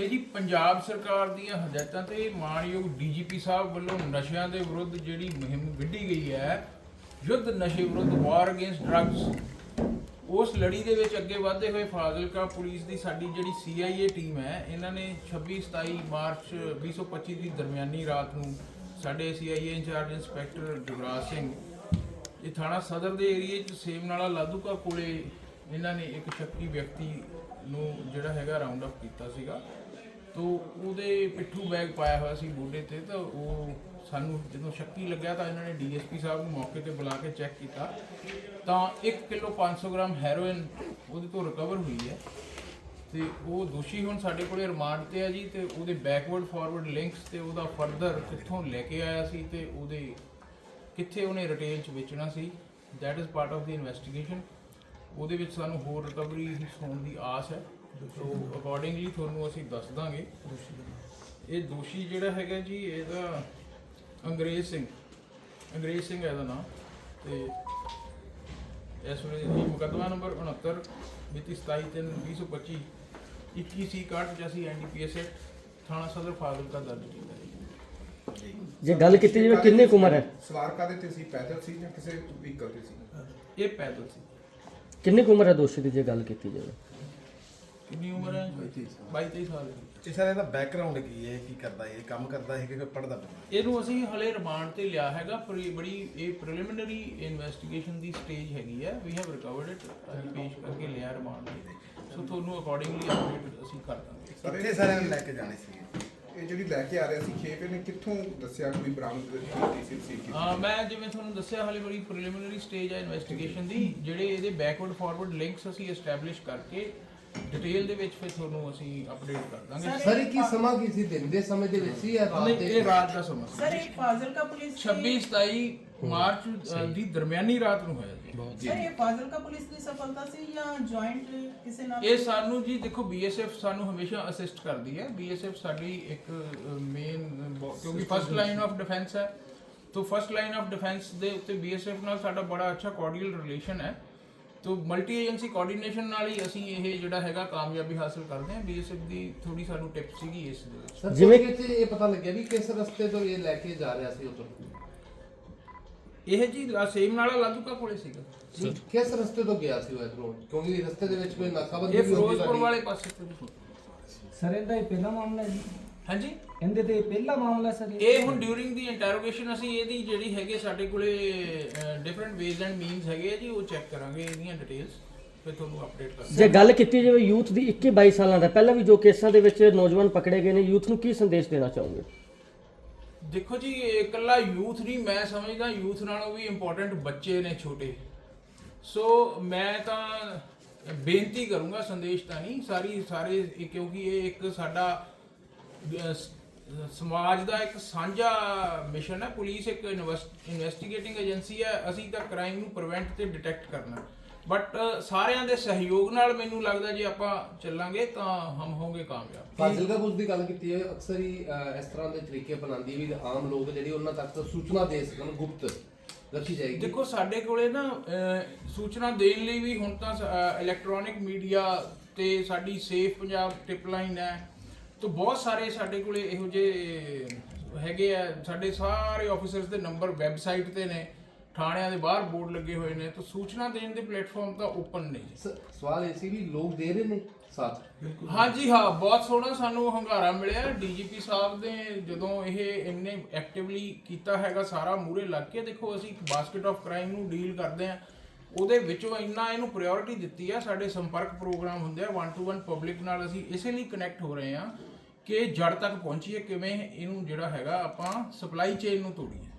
ਇਹ ਜੀ ਪੰਜਾਬ ਸਰਕਾਰ ਦੀਆਂ ਹਦਾਇਤਾਂ ਤੇ ਮਾਨਯੋਗ ਡੀਜੀਪੀ ਸਾਹਿਬ ਵੱਲੋਂ ਨਸ਼ਿਆਂ ਦੇ ਵਿਰੁੱਧ ਜਿਹੜੀ ਮੁਹਿੰਮ ਵਿੱਢੀ ਗਈ ਹੈ, ਯੁੱਧ ਨਸ਼ੇ ਵਿਰੁੱਧ ਵਾਰ ਅਗੇਂਸਟ ਡਰੱਗਸ ਉਸ ਲੜੀ ਦੇ ਵਿੱਚ ਅੱਗੇ ਵਧਦੇ ਹੋਏ ਫਾਜ਼ਿਲਕਾ ਪੁਲਿਸ ਦੀ ਸਾਡੀ ਜਿਹੜੀ ਸੀਆਈਏ ਟੀਮ ਹੈ, ਇਹਨਾਂ ਨੇ 26 27 ਮਾਰਚ 2025 ਦੀ ਦਰਮਿਆਨੀ ਰਾਤ ਨੂੰ ਸਾਡੇ CIA incharge inspector Jugraj Singh, ਇਹ ਥਾਣਾ ਸਦਰ ਦੇ ਏਰੀਏ 'ਚ ਸੇਮਨਾਲਾ ਲਾਧੂਕਾ ਕੋਲੇ ਇਹਨਾਂ ਨੇ ਇੱਕ ਸ਼ੱਕੀ ਵਿਅਕਤੀ ਨੂੰ ਜਿਹੜਾ ਹੈਗਾ ਰਾਉਂਡ ਅਪ ਕੀਤਾ ਸੀਗਾ। ਤੋ ਉਹਦੇ ਪਿੱਠੂ ਬੈਗ ਪਾਇਆ ਹੋਇਆ ਸੀ ਬੋਡੇ ਤੇ, ਤਾਂ ਉਹ ਸਾਨੂੰ ਜਦੋਂ ਸ਼ੱਕੀ ਲੱਗਿਆ ਤਾਂ ਇਹਨਾਂ ਨੇ ਡੀਐਸਪੀ ਸਾਹਿਬ ਨੂੰ ਮੌਕੇ ਤੇ ਬੁਲਾ ਕੇ ਚੈੱਕ ਕੀਤਾ। ਤਾਂ 1 ਕਿਲੋ 500 ਗ੍ਰਾਮ ਹੈਰੋਇਨ ਉਹਦੇ ਤੋਂ ਰਿਕਵਰ ਹੋਈ ਹੈ। ਤੇ ਉਹ ਦੋਸ਼ੀ ਹੁਣ ਸਾਡੇ ਕੋਲੇ ਰਿਮਾਂਡ ਤੇ ਆ ਜੀ, ਤੇ ਉਹਦੇ ਬੈਕਵਰਡ ਫਾਰਵਰਡ ਲਿੰਕਸ ਤੇ ਉਹਦਾ ਫਰਦਰ ਕਿੱਥੋਂ ਲੈ ਕੇ ਆਇਆ ਸੀ ਤੇ ਉਹਦੇ ਕਿੱਥੇ ਉਹਨੇ ਰਿਟੇਲ ਚ ਵੇਚਣਾ ਸੀ। That is part of the investigation ਉਹਦੇ ਵਿੱਚ ਸਾਨੂੰ ਹੋਰ ਰਿਕਵਰੀ ਹੋਣ ਦੀ ਆਸ ਹੈ। ਸੋ ਅਕੋਰਡਿੰਗਲੀ ਤੁਹਾਨੂੰ ਅਸੀਂ ਦੱਸ ਦਾਂਗੇ। ਇਹ ਦੋਸ਼ੀ ਜਿਹੜਾ ਹੈਗਾ ਜੀ ਇਹਦਾ ਅੰਗਰੇਜ਼ ਸਿੰਘ। ਅੰਗਰੇਜ਼ ਸਿੰਘ ਹੈ ਇਹਦਾ ਨਾਮ। ਤੇ ਇਸ ਵੇਲੇ ਇਹ ਮੁਕੱਦਮਾ ਨੰਬਰ 69 ਮਿਤੀ 27 ਤਿੰਨ 2025 21 ਸੀ 61 ਐਨਡੀਪੀਐਸ ਥਾਣਾ ਸਦਰ ਫਾਜ਼ਿਲਕਾ ਦਰਜ ਕੀਤਾ ਹੈ ਜੇ ਗੱਲ ਕੀਤੀ ਜਾਵੇ ਕਿੰਨੇ ਕੁ ਉਮਰ ਹੈ? ਸਵਾਰ ਕਾਦੇ ਤੇ ਸੀ ਪੈਦਲ ਸੀ ਜਾਂ ਕਿਸੇ ਵਹੀਕਲ ਤੇ ਸੀ? ਇਹ ਪੈਦਲ ਸੀ। ਕਿੰਨੀ ਕੁ ਉਮਰ ਹੈ ਦੋਸ਼ੀ ਦੀ ਜੇ ਗੱਲ ਕੀਤੀ ਜਾਵੇ? ਕਿੰਨੀ ਉਮਰ ਹੈ? 22 23 ਸਾਲ ਦੀ। ਇਹ ਸਰ ਇਹਦਾ ਬੈਕਗ੍ਰਾਉਂਡ ਕੀ ਹੈ? ਕੀ ਕਰਦਾ ਹੈ? ਇਹ ਕੰਮ ਕਰਦਾ ਹੈ ਕਿ ਕੋਈ ਪੜਦਾ ਪਿਆ ਇਹਨੂੰ ਅਸੀਂ ਹਲੇ ਰਿਮਾਂਡ ਤੇ ਲਿਆ ਹੈਗਾ। ਪਰ ਇਹ ਬੜੀ ਇਹ ਪ੍ਰੀਲਿਮਿਨਰੀ ਇਨਵੈਸਟੀਗੇਸ਼ਨ ਦੀ ਸਟੇਜ ਹੈਗੀ ਹੈ। ਵੀ ਹੈਵ ਰਿਕਵਰਡ ਇਟ ਅਸੀਂ ਪੇਸ਼ ਕਰਕੇ ਲਿਆ ਰਿਮਾਂਡ ਤੇ। ਸੋ ਤੁਹਾਨੂੰ ਅਕੋਰਡਿੰਗਲੀ ਅਪਡੇਟ ਅਸੀਂ ਕਰ ਦਾਂਗੇ। ਇਹ ਸਾਰਿਆਂ ਨੂੰ ਲੈ ਕੇ ਜਾਣੇ ਸੀ। ਇਹ ਜਿਹੜੀ ਲੈ ਕੇ ਆ ਰਿਹਾ ਸੀ ਖੇਪ ਇਹਨੇ ਕਿੱਥੋਂ ਦੱਸਿਆ ਕੋਈ ਬਰਾਮਦ ਕੀਤੀ ਸੀ ਸੀ ਕੀਤੀ? ਹਾਂ ਮੈਂ ਜਿਵੇਂ ਤੁਹਾਨੂੰ ਦੱਸਿਆ ਹਲੇ ਬੜੀ ਪ੍ਰੀਲਿਮਿਨਰੀ ਸਟੇਜ ਹੈ ਇਨਵੈਸਟੀਗੇਸ਼ਨ ਦੀ। ਜਿਹੜੇ ਇਹਦੇ ਬੈਕਵਰਡ ਫਾਰਵਰਡ ਲਿੰਕਸ ਅਸੀਂ ਐਸਟੈਬਲਿਸ਼ ਕਰਕੇ ਡਿਟੇਲ ਦੇ ਵਿੱਚ ਫਿਰ ਤੁਹਾਨੂੰ ਅਸੀਂ ਅਪਡੇਟ ਕਰ ਦਾਂਗੇ। ਸਰ ਇਹ ਕੀ ਸਮਾਂ ਕੀ ਸੀ? ਦਿਨ ਦੇ ਸਮੇਂ ਦੇ ਵਿੱਚ ਸੀ ਜਾਂ ਰਾਤ ਦੇ ਇਹ ਰਾਤ ਦਾ ਸਮਾਂ ਸੀ। ਦੀ- 26 27 ਮਾਰਚ ਅ, ਦੀ ਦਰਮਿਆਨੀ ਰਾਤ ਨੂੰ ਹੋਇਆ ਜੀ ਸਰ ਇਹ ਫਾਜ਼ਿਲਕਾ ਪੁਲਿਸ ਦੀ ਸਫਲਤਾ ਸੀ ਜਾਂ ਜੁਆਇੰਟ ਕਿਸੇ ਨਾਲ? ਇਹ ਸਾਨੂੰ ਜੀ ਦੇਖੋ ਬੀਐਸਐਫ ਸਾਨੂੰ ਹਮੇਸ਼ਾ ਅਸਿਸਟ ਕਰਦੀ ਹੈ। ਬੀਐਸਐਫ ਸਾਡੀ ਇੱਕ ਮੇਨ ਕਿਉਂਕਿ ਫਸਟ ਲਾਈਨ ਆਫ ਡਿਫੈਂਸ ਹੈ। ਤੋਂ ਫਸਟ ਲਾਈਨ ਆਫ ਡਿਫੈਂਸ ਦੇ ਉੱਤੇ ਬੀਐਸਐਫ ਨਾਲ ਸਾਡਾ ਬੜਾ ਅੱਛਾ ਕੋਆਰਡੀਨਲ ਰਿਲੇਸ਼ਨ ਹੈ। ਤੋਂ ਮਲਟੀ ਏਜੰਸੀ ਕੋਆਰਡੀਨੇਸ਼ਨ ਨਾਲ ਹੀ ਅਸੀਂ ਇਹ ਜਿਹੜਾ ਹੈਗਾ ਕਾਮਯਾਬੀ ਹਾਸਲ ਕਰਦੇ ਹਾਂ। ਬੀਐਸਐਫ ਦੀ ਥੋੜੀ ਸਾਨੂੰ ਟਿਪ ਸੀਗੀ ਇਸ ਦੇ ਵਿੱਚ। ਸਰ ਜਿਵੇਂ- ਜਿਵੇਂ ਕਿ ਇਹ ਪਤਾ ਲੱਗਿਆ ਵੀ ਕਿਸ ਰਸਤੇ ਤੋਂ ਇਹ ਲੈ ਕੇ ਜਾ ਰਿਹਾ ਸੀ ਉਧਰ ਇਹ ਜੀ ਸੇਮ ਨਾਲਾ ਲਾਧੂਕਾ ਕੋਲੇ ਸੀਗਾ। ਕਿਸ ਰਸਤੇ ਤੋਂ ਗਿਆ ਸੀ ਉਹ ਇਧਰੋਂ ਕਿਉਂਕਿ ਰਸਤੇ ਦੇ ਵਿੱਚ ਕੋਈ ਨਾਕਾਬੰਦੀ ਇਹ ਵੀ ਹੁੰਦੀ ਫਿਰੋਜ਼ਪੁਰ ਤੁਹਾਡੀ। ਵਾਲੇ ਪਾਸੇ ਤੋਂ। ਜੀ। ਸਰ ਇਹਦਾ ਇਹ ਪਹਿਲਾ ਮਾਮਲਾ ਹੈ ਜੀ। ਹਾਂਜੀ? ਇਹਦੇ ਤੇ ਇਹ ਪਹਿਲਾ ਮਾਮਲਾ ਸਰ ਇਹ ਹੁਣ ਡਿਊਰਿੰਗ ਦੀ ਇੰਟਰੋਗੇਸ਼ਨ ਅਸੀਂ ਇਹਦੀ ਜਿਹੜੀ ਹੈਗੇ ਸਾਡੇ ਕੋਲੇ ਡਿਫਰੈਂਟ ਵੇਜ਼ ਐਂਡ ਮੀਨਸ ਹੈਗੇ ਆ ਜੀ ਉਹ ਚੈੱਕ ਕਰਾਂਗੇ ਇਹਦੀਆਂ ਡਿਟੇਲਸ ਫਿਰ ਤੁਹਾਨੂੰ ਅਪਡੇਟ ਕਰਾਂਗੇ ਜੇ ਗੱਲ ਕੀਤੀ ਜਾਵੇ ਯੂਥ ਦੀ 21 22 ਸਾਲਾਂ ਦਾ ਪਹਿਲਾਂ ਵੀ ਜੋ ਕੇਸਾਂ ਦੇ ਵਿੱਚ ਨੌਜਵਾਨ ਪਕੜੇ ਗਏ ਨੇ ਯੂਥ ਨੂੰ ਕੀ ਸੰਦੇਸ਼ ਦੇਣਾ ਚਾਹੋਗੇ? ਦੇਖੋ ਜੀ, ਇਹ ਇਕੱਲਾ ਯੂਥ ਨਹੀਂ, ਮੈਂ ਸਮਝਦਾ ਯੂਥ ਨਾਲੋਂ ਵੀ ਇੰਪੋਰਟੈਂਟ ਬੱਚੇ ਨੇ ਛੋਟੇ। ਸੋ ਮੈਂ ਤਾਂ ਬੇਨਤੀ ਕਰੂੰਗਾ, ਸੰਦੇਸ਼ ਤਾਂ ਨਹੀਂ, ਸਾਰੀ ਸਾਰੇ, ਕਿਉਂਕਿ ਇਹ ਇੱਕ ਸਾਡਾ ਸਮਾਜ ਦਾ ਇੱਕ ਸਾਂਝਾ ਮਿਸ਼ਨ ਹੈ ਪੁਲਿਸ ਇੱਕ ਇਨਵੈਸਟੀਗੇਟਿੰਗ ਏਜੰਸੀ ਹੈ ਅਸੀਂ ਤਾਂ ਕ੍ਰਾਈਮ ਨੂੰ ਪ੍ਰੀਵੈਂਟ ਤੇ ਡਿਟੈਕਟ ਕਰਨਾ ਬਟ ਸਾਰਿਆਂ ਦੇ ਸਹਿਯੋਗ ਨਾਲ ਮੈਨੂੰ ਲੱਗਦਾ ਜੇ ਆਪਾਂ ਚੱਲਾਂਗੇ ਤਾਂ ਹਮ ਹੋਵਾਂਗੇ ਕਾਮਯਾਬ। ਫਾਜ਼ਿਲਕਾ ਪੁਲਿਸ ਦੀ ਗੱਲ ਕੀਤੀ ਹੈ ਅਕਸਰ ਹੀ ਇਸ ਤਰ੍ਹਾਂ ਦੇ ਤਰੀਕੇ ਅਪਣਾਉਂਦੀ ਹੈ ਵੀ ਆਮ ਲੋਕ ਜਿਹੜੀ ਉਹਨਾਂ ਤੱਕ ਸੂਚਨਾ ਦੇ ਸਕਣ ਗੁਪਤ ਰੱਖੀ ਜਾਏਗੀ। ਦੇਖੋ ਸਾਡੇ ਕੋਲੇ ਨਾ ਸੂਚਨਾ ਦੇਣ ਲਈ ਵੀ ਹੁਣ ਤਾਂ ਇਲੈਕਟ੍ਰੋਨਿਕ ਮੀਡੀਆ ਤੇ ਸਾਡੀ ਸੇਫ ਪੰਜਾਬ ਟਿਪ ਲਾਈਨ ਹੈ ਤੋਂ ਬਹੁਤ ਸਾਰੇ ਸਾਡੇ ਕੋਲੇ ਇਹੋ ਜਿਹੇ ਹੈਗੇ ਆ। ਸਾਡੇ ਸਾਰੇ ਆਫੀਸਰਸ ਦੇ ਨੰਬਰ ਵੈਬਸਾਈਟ ਤੇ ਨੇ। ਥਾਣਿਆਂ ਦੇ ਬਾਹਰ ਬੋਰਡ ਲੱਗੇ ਹੋਏ ਨੇ। ਤਾਂ ਸੂਚਨਾ ਦੇਣ ਦੇ ਪਲੇਟਫਾਰਮ ਤਾਂ ਓਪਨ ਨੇ ਸ- ਸਵਾਲ ਇਹ ਸੀ ਵੀ ਲੋਕ ਦੇ ਰਹੇ ਨੇ ਸਾਥ? ਹਾਂਜੀ ਹਾਂ ਬਹੁਤ ਸੋਹਣਾ ਸਾਨੂੰ ਹੰਗਾਰਾ ਮਿਲਿਆ। ਡੀਜੀਪੀ ਸਾਹਿਬ ਨੇ ਜਦੋਂ ਇਹ ਇੰਨੇ ਐਕਟਿਵਲੀ ਕੀਤਾ ਹੈਗਾ ਸਾਰਾ ਮੂਰੇ ਲੱਗ ਕੇ ਦੇਖੋ ਅਸੀਂ ਇੱਕ ਬਾਸਕਟ ਆਫ ਕ੍ਰਾਈਮ ਨੂੰ ਡੀਲ ਕਰਦੇ ਆ ਉਹਦੇ ਵਿੱਚੋਂ ਇੰਨਾ ਇਹਨੂੰ ਪ੍ਰਾਇੋਰਟੀ ਦਿੱਤੀ ਆ, ਸਾਡੇ ਸੰਪਰਕ ਪ੍ਰੋਗਰਾਮ ਹੁੰਦੇ ਆ 1 ਟੂ 1 ਪਬਲਿਕ ਨਾਲ ਅਸੀਂ ਇਸੇ ਲਈ ਕਨੈਕਟ ਹੋ ਰਹੇ ਆ ਕਿ ਜੜ ਤੱਕ ਪਹੁੰਚੀਏ, ਕਿਵੇਂ ਇਹਨੂੰ ਜਿਹੜਾ ਹੈਗਾ ਆਪਾਂ ਸਪਲਾਈ ਚੇਨ ਨੂੰ ਤੋੜੀਏ।